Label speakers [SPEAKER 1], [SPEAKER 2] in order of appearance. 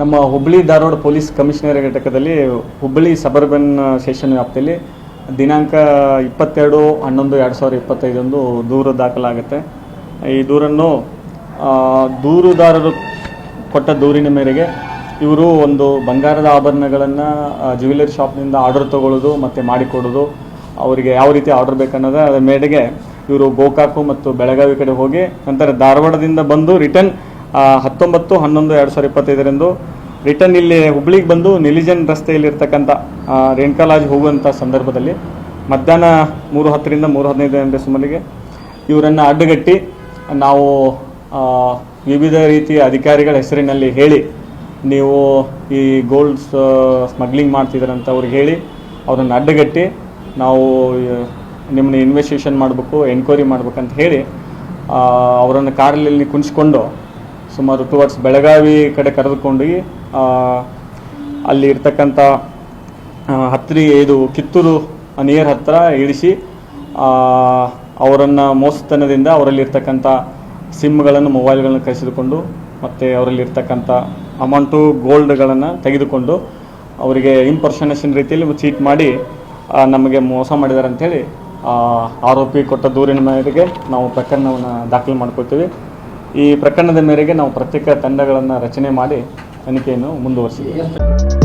[SPEAKER 1] ನಮ್ಮ Hubballi Dharwad police commissioner ಘಟಕದಲ್ಲಿ Hubballi suburban session ವ್ಯಾಪ್ತಿಯಲ್ಲಿ ದಿನಾಂಕ ಇಪ್ಪತ್ತೆರಡು, ಹನ್ನೊಂದು, ಎರಡು ಸಾವಿರದ ಇಪ್ಪತ್ತೈದೊಂದು ದೂರು ದಾಖಲಾಗುತ್ತೆ. ಈ ದೂರನ್ನು ದೂರುದಾರರು ಕೊಟ್ಟ ದೂರಿನ ಮೇರೆಗೆ ಇವರು ಒಂದು ಬಂಗಾರದ ಆಭರಣಗಳನ್ನು ಜ್ಯುವೆಲರಿ ಶಾಪ್ನಿಂದ ಆರ್ಡರ್ ತಗೊಳ್ಳೋದು ಮತ್ತು ಮಾಡಿಕೊಡೋದು, ಅವರಿಗೆ ಯಾವ ರೀತಿ ಆರ್ಡರ್ ಬೇಕನ್ನೋದು ಅದರ ಮೇರೆಗೆ ಇವರು ಗೋಕಾಕು ಮತ್ತು ಬೆಳಗಾವಿ ಕಡೆ ಹೋಗಿ ನಂತರ ಧಾರವಾಡದಿಂದ ಬಂದು ರಿಟರ್ನ್ ಹತ್ತೊಂಬತ್ತು, ಹನ್ನೊಂದು, ಎರಡು ಸಾವಿರದ ಇಪ್ಪತ್ತೈದರಂದು ರಿಟರ್ನ್ ಇಲ್ಲಿ ಹುಬ್ಳಿಗೆ ಬಂದು ನಿಲಿಜನ್ ರಸ್ತೆಯಲ್ಲಿರ್ತಕ್ಕಂಥ ರೇಣುಕಾಲಾಜ್ ಹೋಗುವಂಥ ಸಂದರ್ಭದಲ್ಲಿ ಮಧ್ಯಾಹ್ನ ಮೂರು ಹತ್ತರಿಂದ ಮೂರು ಹದಿನೈದು ಗಂಟೆ ಸುಮಾರಿಗೆ ಇವರನ್ನು ಅಡ್ಡಗಟ್ಟಿ ನಾವು ವಿವಿಧ ರೀತಿಯ ಅಧಿಕಾರಿಗಳ ಹೆಸರಿನಲ್ಲಿ ಹೇಳಿ ನೀವು ಈ ಗೋಲ್ಡ್ ಸ್ಮಗ್ಲಿಂಗ್ ಮಾಡ್ತಿದ್ದೀರಂತ ಅವ್ರಿಗೆ ಹೇಳಿ ಅವರನ್ನು ಅಡ್ಡಗಟ್ಟಿ ನಾವು ನಿಮ್ಮನ್ನ ಇನ್ವೆಸ್ಟಿಗೇಷನ್ ಮಾಡಬೇಕು ಎನ್ಕ್ವೈರಿ ಮಾಡ್ಬೇಕಂತ ಹೇಳಿ ಅವರನ್ನು ಕಾರಲ್ಲಿ ಕುಣಿಸ್ಕೊಂಡು ಸುಮಾರು ಟುವರ್ಡ್ಸ್ ಬೆಳಗಾವಿ ಕಡೆ ಕರೆದುಕೊಂಡೋಗಿ ಆ, ಅಲ್ಲಿ ಇರ್ತಕ್ಕಂಥ ಹತ್ತಿರಿ ಇದು ಕಿತ್ತೂರು ನಿಯರ್ ಹತ್ತಿರ ಇಳಿಸಿ ಅವರನ್ನು ಮೋಸತನದಿಂದ ಅವರಲ್ಲಿ ಇರ್ತಕ್ಕಂಥ ಸಿಮ್ಗಳನ್ನು ಮೊಬೈಲ್ಗಳನ್ನು ಕಸಿದುಕೊಂಡು ಮತ್ತು ಅವರಲ್ಲಿ ಇರ್ತಕ್ಕಂಥ ಅಮೌಂಟು ಗೋಲ್ಡ್ಗಳನ್ನು ತೆಗೆದುಕೊಂಡು ಅವರಿಗೆ ಇಂಪರ್ಸನೇಷನ್ ರೀತಿಯಲ್ಲಿ ಚೀಟ್ ಮಾಡಿ ನಮಗೆ ಮೋಸ ಮಾಡಿದ್ದಾರೆ ಅಂಥೇಳಿ ಆರೋಪಿ ಕೊಟ್ಟ ದೂರಿನ ಮೇರೆಗೆ ನಾವು ಪ್ರಕರಣವನ್ನು ದಾಖಲು ಮಾಡ್ಕೊಳ್ತೀವಿ. ಈ ಪ್ರಕರಣದ ಮೇರೆಗೆ ನಾವು ಪ್ರತ್ಯೇಕ ತಂಡಗಳನ್ನು ರಚನೆ ಮಾಡಿ ತನಿಖೆಯನ್ನು ಮುಂದುವರಿಸಿದ್ದೀವಿ.